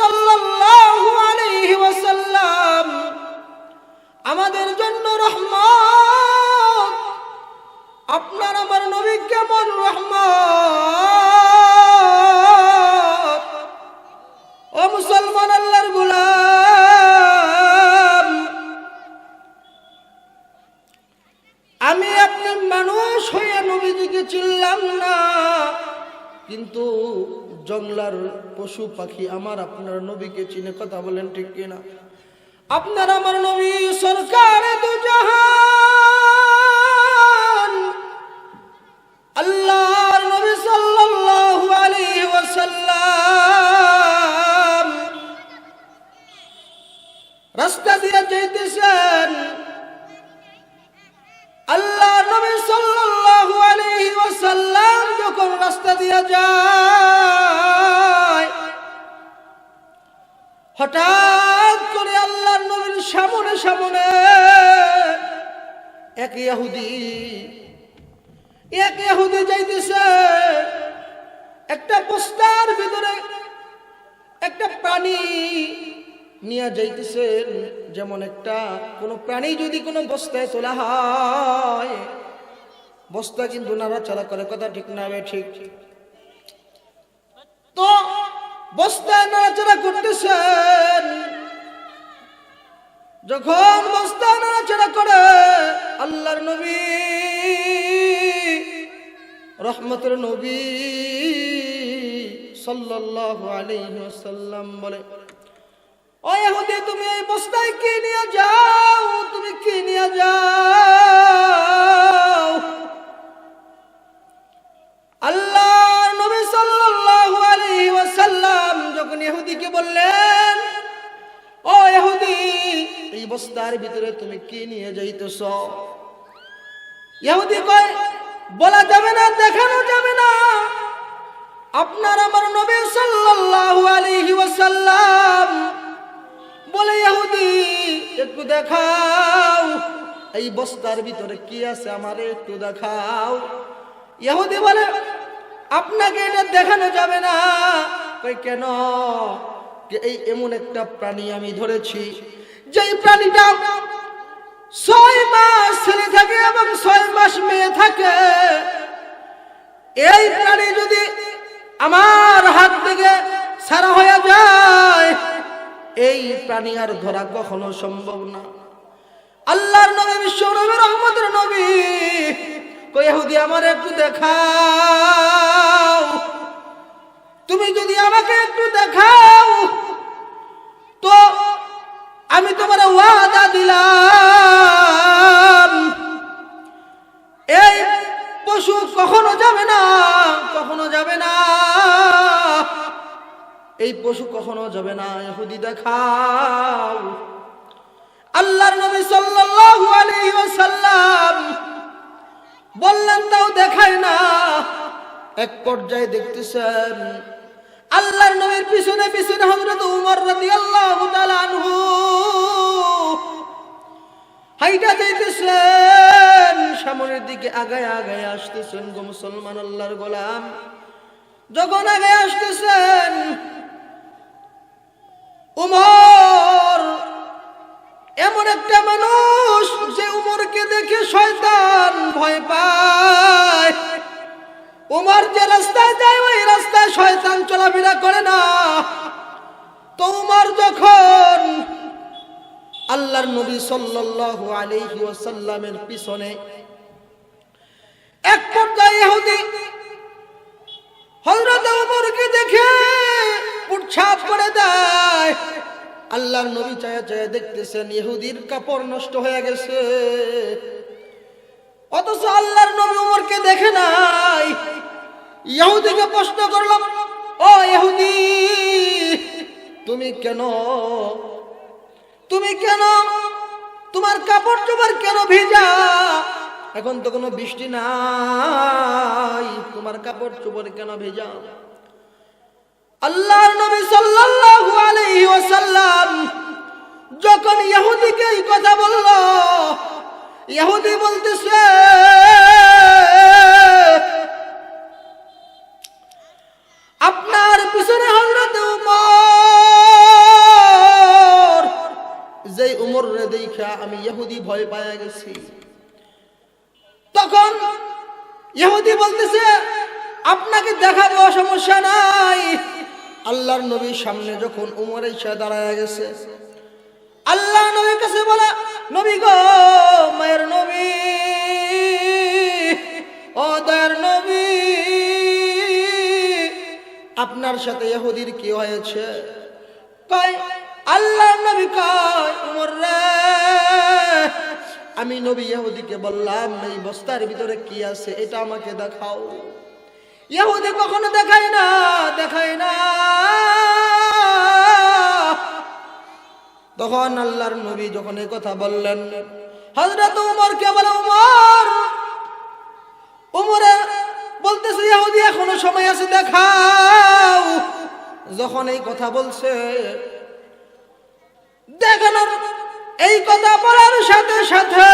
সাল্লাল্লাহু আলাইহি ওয়াসাল্লাম আমাদের জন্য রহমত। আপনার আমার নবী কেমন রহমত? ও মুসলমান আল্লাহর গোলাম, আমি আপনি মানুষ হইয়া নবীজিকে চিনলাম না, কিন্তু জংলার পশু পাখি আমার আপনার নবীকে চিনে কথা বলেন ঠিক কিনা? আপনার আমার নবী সরকার আল্লাহর নবী সাল্লাল্লাহু রাস্তা দিয়ে যাইতেছেন আল্লাহ নবী সাল্লাল্লাহু আলাইহি ওয়াসাল্লাম যখন রাস্তা দিয়ে যায় হঠাৎ করে আল্লাহর নবীর সামনে সামনে এক ইহুদি এক ইহুদি যাইতেছে। একটা বস্তার ভিতরে একটা প্রাণী নিয়ে যাইতেছেন। যেমন একটা, কোনো প্রাণী যদি কোনো বস্তায় তোলা হয়, বস্তা কিন্তু নাড়াচাড়া করে, কথা ঠিক না ঠিক। তো বস্তায় নাড়াচাড়া করতেছেন। যখন বস্তা নাড়াচাড়া করে, আল্লাহর নবী, রহমতের নবী সাল্লাল্লাহু আলাইহি ওয়াসাল্লাম বলে, ও ইহুদি, তুমি এই বস্তায় কি নিয়ে যাও? তুমি কি নিয়ে যাও? আল্লাহ যখন ইহুদিকে বললেন? ও ইহুদি, এই বস্তার ভিতরে তুমি কি নিয়ে যাইতেছ? ইহুদি কয়, বলা যাবে না, দেখানো যাবে না। আপনার আমার নবী সাল্লাল্লাহু আলাইহি ওয়াসাল্লাম বলে, ইহুদি, একটু দেখাও। এই বস্তার ভিতরে কি আছে আমারে একটু দেখাও। ইহুদি বলে, আপনাকে এটা দেখানো যাবে না। কই কেন? যে এই এমন একটা প্রাণী আমি ধরেছি, যেই প্রাণীটা ছয় মাস ছেলে থাকে এবং ছয় মাস মেয়ে থাকে, এই প্রাণী যদি আমার হাত থেকে সারা হয়ে যায়, এই প্রাণী আর ধরা কখনো সম্ভব না। আল্লাহর নবী, বিশ্ব নবী, রহমতের নবী কইহুদি আমার একটু দেখাও। তুমি যদি আমাকে একটু দেখাও, তো আমি তোমার ওয়াদা দিলাম। এই পশু কখনো যাবে না, কখনো যাবে না। এই পশু কখনো যাবে না ইহুদি দেখাও। আল্লাহর নবী সাল্লাল্লাহু আলাইহি ওয়াসাল্লাম বললেন, তাও দেখায় না। এক পর্যায়ে দেখতেছেন আল্লাহর নবীর পিছনে পিছনে হযরত উমর রাদিয়াল্লাহু তাআলা আনহু হাইটা যাইতেছেন, সামনের দিকে আগায় আগায় আসতেছেন গো মুসলমান আল্লাহর গোলাম। যখন আগে আসতেছেন, উমর এমন একটা মানুষ যে উমরকে দেখে শয়তান ভয় পায়। উমর যে রাস্তায় যায়, ওই রাস্তায় শয়তান চলাফেরা করে না। তো উমর যখন আল্লাহর নবী সাল্লাল্লাহু আলাইহি ওয়াসাল্লামের পিছনে এক পর্যায়ে ইহুদি হযরত ওমরকে দেখে উৎসাপ করে দেয়, আল্লাহর নবী চায়া চায়া দেখতেছেন ইহুদির কাপড় নষ্ট হয়ে গেছে। অথচ আল্লাহর নবী ওমরকে দেখে নাই। ইহুদিকে প্রশ্ন করলাম, ও ইহুদি তুমি কেন? তুমি কেন? তোমার কাপড় চোপড় কেন ভেজা? এখন তো কোনো বৃষ্টি নাই। তোমার কাপড় চোপড় কেন ভেজা? আল্লাহর নবী সাল্লাল্লাহু আলাইহি ওয়াসাল্লাম যখন ইহুদিকে এই কথা বলল ইহুদি বলতেছে, আপনার পিছনে হজরত উমর। যে উমর রে দেখা আমি ইহুদি ভয় পায় গেছি। তখন ইহুদি বলতেছে, আপনাকে দেখা দেওয়া সমস্যা নাই। আল্লাহর নবীর সামনে যখন উমর সে দাঁড়ায় গেছে আল্লাহ নবীর কাছে বলা নবী গো, মায়ের নবী। ও দয়ার নবী। আপনার সাথে ইহুদির কি হয়েছে? কয় আল্লাহ নবী কয়, উমর আমি নবী ইহুদিকে বললাম, এই বস্তার ভিতরে কি আছে? এটা আমাকে দেখাও। ইহুদি কখনো দেখায় তখন আল্লাহর নবী যখন এই কথা বললেন হজরত উমরকে বলে, উমর, উমরে বলতেছে, ইহুদি এখনও সময় আছে, দেখাও। যখন এই কথা বলছে দেখানোর এই কথা বলার সাথে সাথে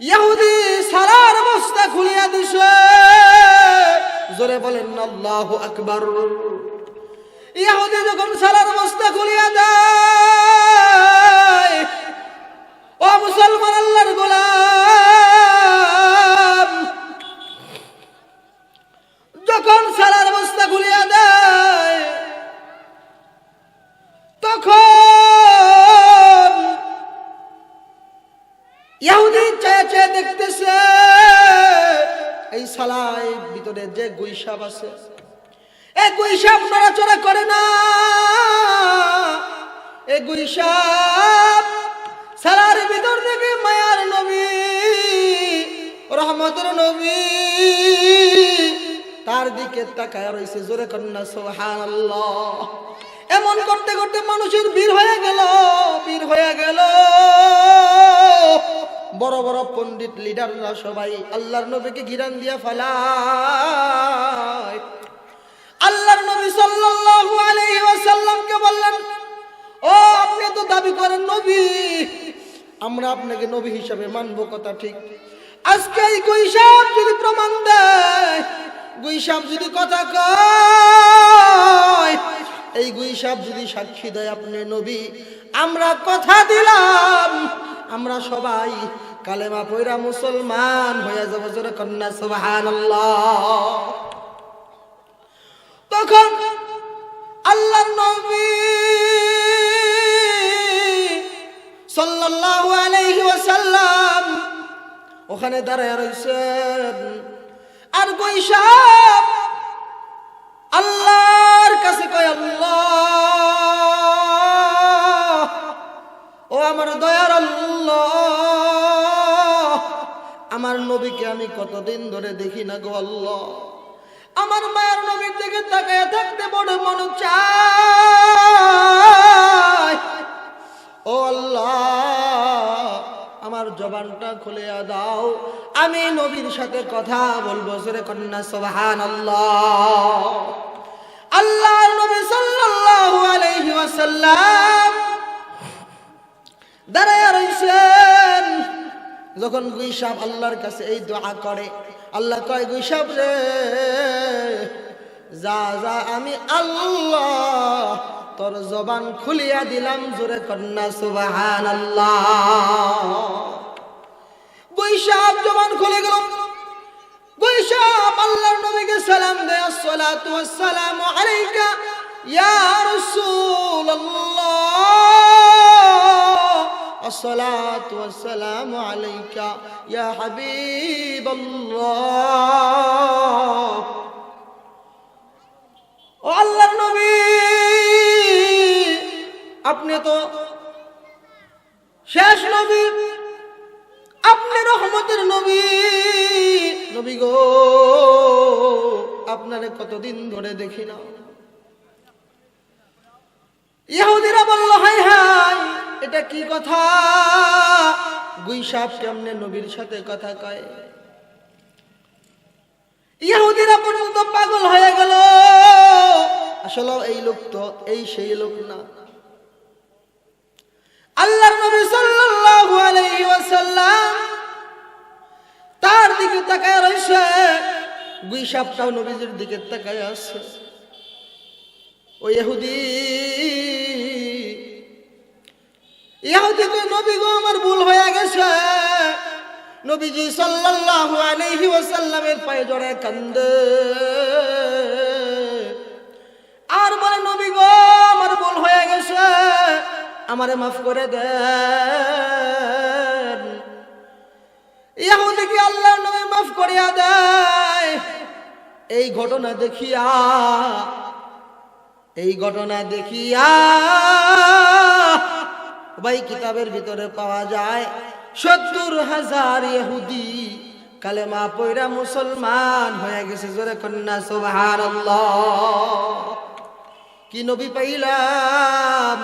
ইহুদি সারার বস্তা খুলিয়া দিছে। জোরে বলেন, আল্লাহ আকবার। ইহুদি যখন সারার বস্তা খুলিয়া দেয়, ও মুসলমান আল্লাহর গোলাম, যখন সারার বস্তা খুলিয়া দেয়, তখন ইহুদি চেয়ে চেয়ে দেখতেছে, এই সালাই ভিতরে যে গুইসাপ আছে এই গুইসাপ নড়াচড়া করে না। এই গুইসাপ সালার ভিতর থেকে মায়ার নবী, রহমতের নবী, তার দিকে তাকায় রয়েছে জোরে কন্যা সোহান এমন করতে করতে মানুষের বীর হয়ে গেল, বীর হয়ে গেল। বড় বড় পণ্ডিত লিডাররা সবাই আল্লাহর নবীকে ঘিরান দিয়া ফেলায়। আল্লাহর নবী সাল্লাল্লাহু আলাইহি ওয়াসাল্লামকে বললেন, ও, আপনি তো দাবি করেন নবী। আমরা আপনাকে নবী হিসাবে মানব, কথা ঠিক। আজকে এই গুইসাপ যদি প্রমাণ দেয় গুইসাপ যদি কথা কয়, এই গুইসাপ যদি সাক্ষী দেয় আপনি নবী, আমরা কথা দিলাম। আমরা সবাই কালেমা পয়রা মুসলমান হয়ে যাব, জোরে কন্যা, সুবহানাল্লাহ। তখন আল্লাহ নবী সাল্লাল্লাহু আলাইহি ওখানে দাঁড়ায় রইছেন। আর কই গৈসাব আল্লাহর কাছে কয়, আল্লাহ, ও আমার দয়ার আল্লাহ, আমার নবীকে আমি কতদিন ধরে দেখি না গো আল্লাহ। আমার মায়ের নবীর দিকে তাকায় থাকতে বড় মন চায়। ও আল্লাহ, আমার জবানটা খুলে দাও। আমি নবীর সাথে কথা বলব সরে কন্যা সোহান আল্লাহ আল্লাহ নবী সাল্লাল্লাহু আলাইহি ওয়াসাল্লাম দাঁড়ায় রইছেন। যখন গুইসাব আল্লাহর কাছে এই দোয়া করে আল্লাহ কয় গুইসাব রে, যা যা, আমি আল্লাহ, তোর জবান খুলিয়া দিলাম জোরে কন্যা সুবাহান আল্লাহ গুইসাব জবান খুলে গেল। গুইসাব আল্লাহর নবীকে সালাম দেয় আসসালাতু ওয়াসসালামু আলাইকা ইয়া রাসূলুল্লাহ। الصلاة والسلام عليك يا حبيب الله ও আল্লাহর নবী আপনি তো শেষ নবী আপনি রহমতের নবী নবী গো আপনারে কতদিন ধরে দেখি না ইহুদিরা বলল হাই হাই এটা কি কথা? গুইসাপ কেমনে নবীর সাথে কথা কয়? ইহুদিরা পর্যন্ত পাগল হয়ে গেল। আসলে এই লোক তো, এই সেই লোক না। আল্লাহর নবী সাল্লাল্লাহু আলাইহি ওয়াসাল্লাম তার দিকে তাকায় রইছে গুইসাপটাও নবীজির দিকে তাকায় আছে। ও ইহুদি ইহুদি কয় নবী গো আমার ভুল হয়ে গেছে। নবীজি সাল্লাল্লাহু আলাইহি ওয়াসাল্লামের পায়ে জড়ে কান্দে। আর বলে, নবী গো, আমার ভুল হয়ে গেছে। আমারে মাফ করে দেন। ইহুদি কি আল্লাহর নবী মাফ করিয়া দেয়। এই ঘটনা দেখিয়া, এই ঘটনা দেখিয়া ভাই কিতাবের ভিতরে পাওয়া যায়, সত্তর হাজার ইহুদি কালেমা পয়রা মুসলমান হয়ে গেছে, জোরে কন্যা সোহার কি নবী পাইলাম?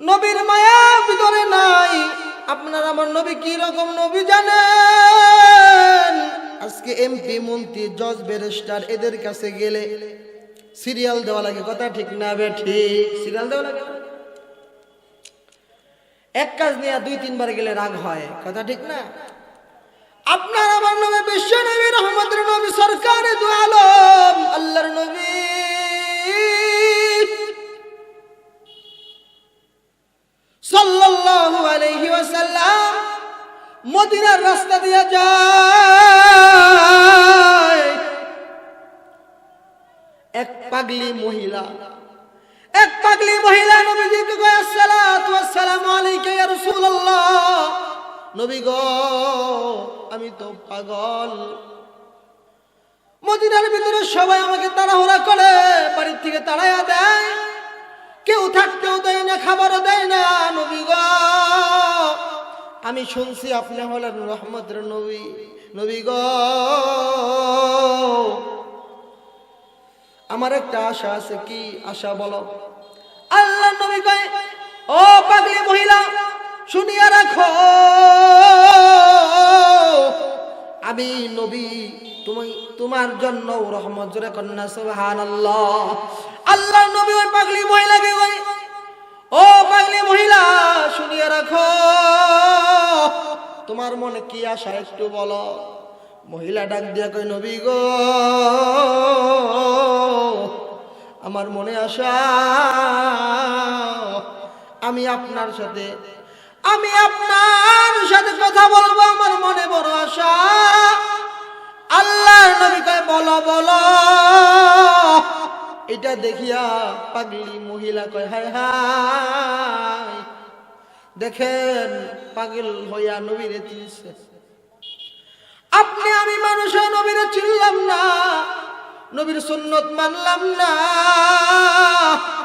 নবীর মায়া ভিতরে নাই, আপনার আমার নবী কি রকম নবী জানেন? আজকে এমপি, মন্ত্রী, জজ, ব্যারিস্টার, এদের কাছে গেলে সিরিয়াল দেওয়া লাগে, কথা ঠিক না বে, ঠিক? সিরিয়াল দেওয়া লাগে? এক কাজ নিয়ে দুই, তিনবার গেলে রাগ হয়। কথা ঠিক না? আপনার আমার নবী বিশ্ব নবী, রহমতের নবী, সরকারে আল্লাহর নবী। রাস্তা দিয়ে এক পাগলি মহিলা পাগলি মহিলা নবীজিকে কয়, আসসালাতু আসসালামু আলাইকা ইয়া রাসূলুল্লাহ। নবী গো, আমি তো পাগল। মদিনার ভিতরে সবাই আমাকে তাড়াহুড়া করে, বাড়ির থেকে তাড়াইয়া দেয়। কেউ থাকতেও দেয় না, খাবারও দেয় না, নবী গো। আমি শুনছি আপনি হলেন রহমতের নবী নবী গো। আমার একটা আশা আছে, কি আশা বলো? আল্লাহ নবী কয়, ও পাগলি মহিলা, শুনিয়া রাখো। আমি নবী, তুমি, তোমার জন্য রহমত জোরে কন্যা সুবহান আল্লাহ আল্লাহ নবী ওই পাগলি মহিলাকে কয়, ও পাগলি মহিলা, শুনিয়া রাখো। তোমার মনে কি আশা একটু বলো? মহিলা ডাক দিয়া কই নবী গো আমার মনে আশা, আমি আপনার সাথে, আমি আপনার সাথে কথা বলব, আমার মনে বড় আশা। আল্লাহর নবী কয়, বলো বলো। এটা দেখিয়া পাগলি মহিলা কয়, হায় হায়। দেখেন, পাগল হইয়া নবীরে চিনছে। আপনি আমি মানুষের নবীরে চিনলাম না। নবীর সুন্নত মানলাম না।